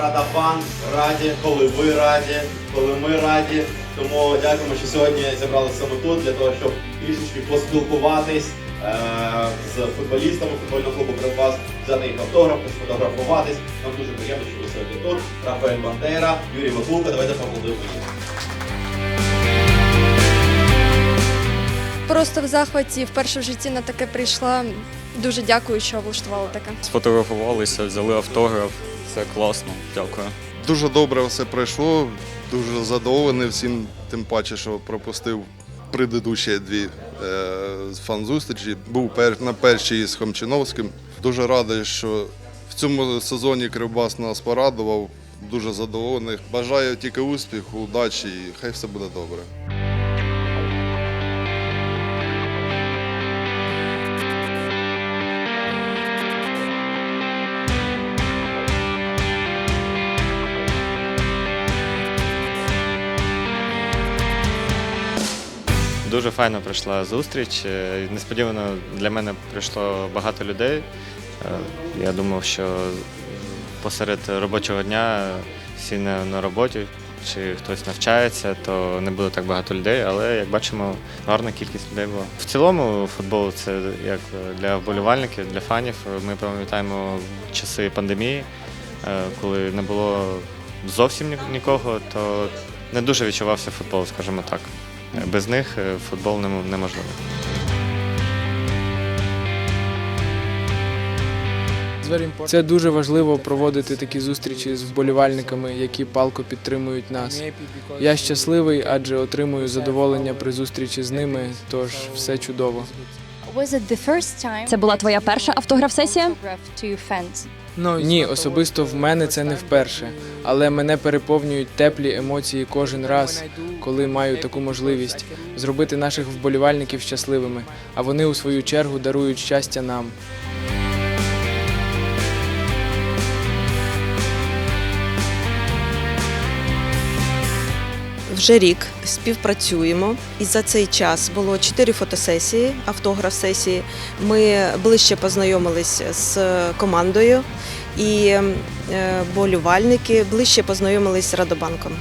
Радабанк раді, коли ви раді, коли ми раді. Тому дякуємо, що сьогодні зібралися саме тут для того, щоб трішечки поспілкуватись е, з футболістами футбольного клубу Кривбас, взяти їх автограф, сфотографуватись. Нам дуже приємно, що ви сьогодні тут. Рафаель Бандера, Юрій Вакулка. Давайте поаплодуємо їм. Просто в захваті вперше в житті на таке прийшла. Дуже дякую, що влаштували таке. Сфотографувалися, взяли автограф. Це класно. Дякую. Дуже добре все пройшло, дуже задоволений всім, тим паче, що пропустив предыдущі дві е, фан-зустрічі. Був на першій з Хомчиновським. Дуже радий, що в цьому сезоні Кривбас нас порадував. Дуже задоволений. Бажаю тільки успіху, удачі і хай все буде добре. Дуже файно пройшла зустріч. Е, Несподівано для мене прийшло багато людей. Е, Я думав, що посеред робочого дня всі на роботі чи хтось навчається, то не буде так багато людей, але як бачимо, гарна кількість людей була. В цілому футбол це як для вболівальників, для фанів. Ми пам'ятаємо часи пандемії, е, коли не було зовсім нікого, то не дуже відчувався футбол, скажімо так. Без них е, футбол нем- неможливо. Це дуже важливо проводити такі зустрічі з вболівальниками, які палко підтримують нас. Я щасливий, адже отримую задоволення при зустрічі з ними, тож все чудово. Це була твоя перша автограф-сесія? Ні, особисто в мене це не вперше, але мене переповнюють теплі емоції кожен раз, коли маю таку можливість зробити наших вболівальників щасливими, а вони у свою чергу дарують щастя нам. Вже рік співпрацюємо, і за цей час було чотири фотосесії, автограф-сесії. Ми ближче познайомились з командою і болювальники ближче познайомились з Радобанком.